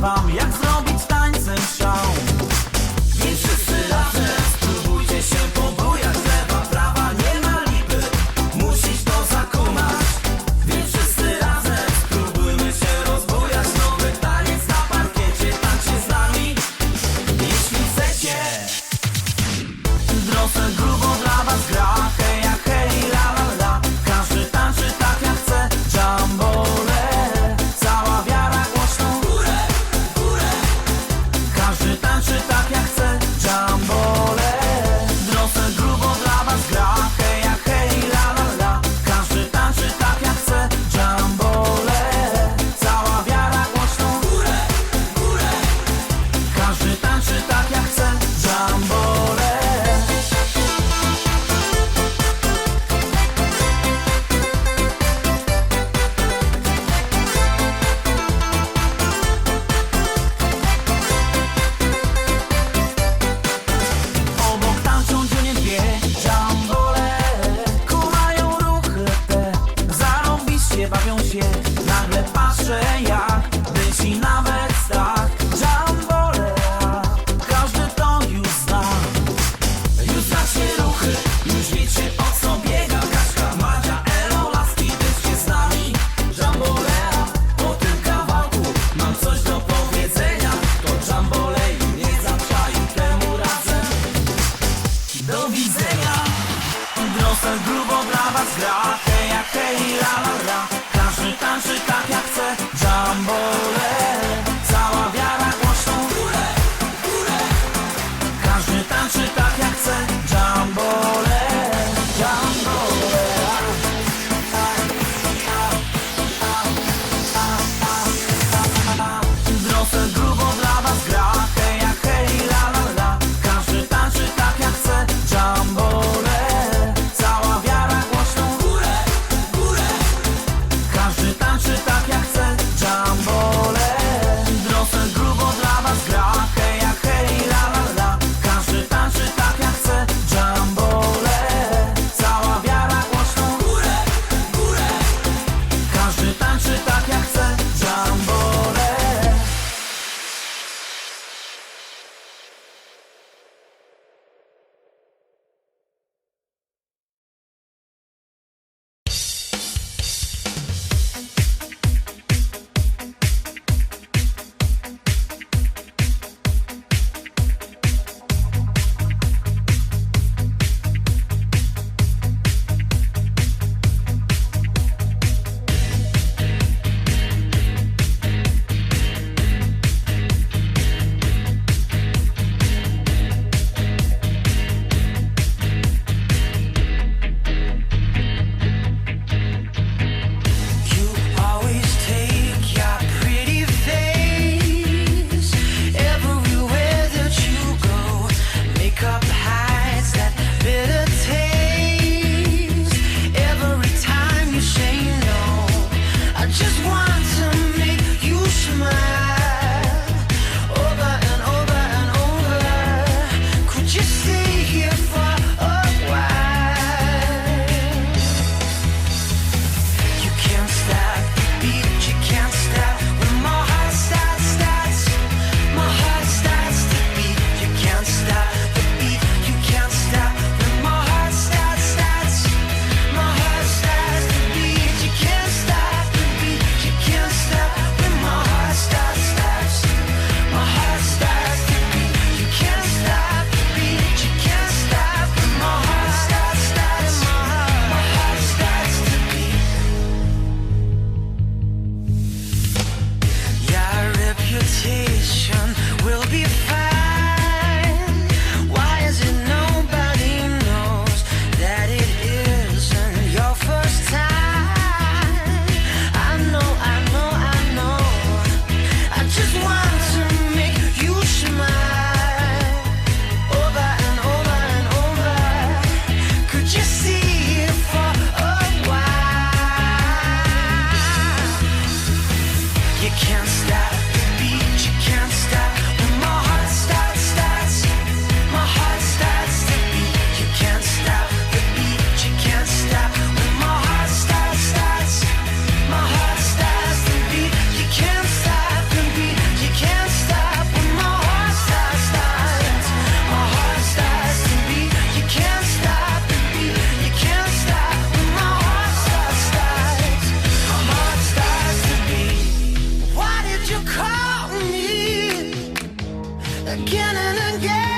wam jak z Się, nagle patrzę jak Być i nawet tak Jambolea Każdy to już zna. Już znacie ruchy Już wiecie o co biega. Kaśka, Madzia, Elo, Laski Byście z nami Jamborea Po tym kawałku Mam coś do powiedzenia. To Jambolei nie zaczai Temu razem Do widzenia. Grosel grubo dla was gra. Hej, hej, la, la, la tańczy, tak jak chcę Jamboree again and again.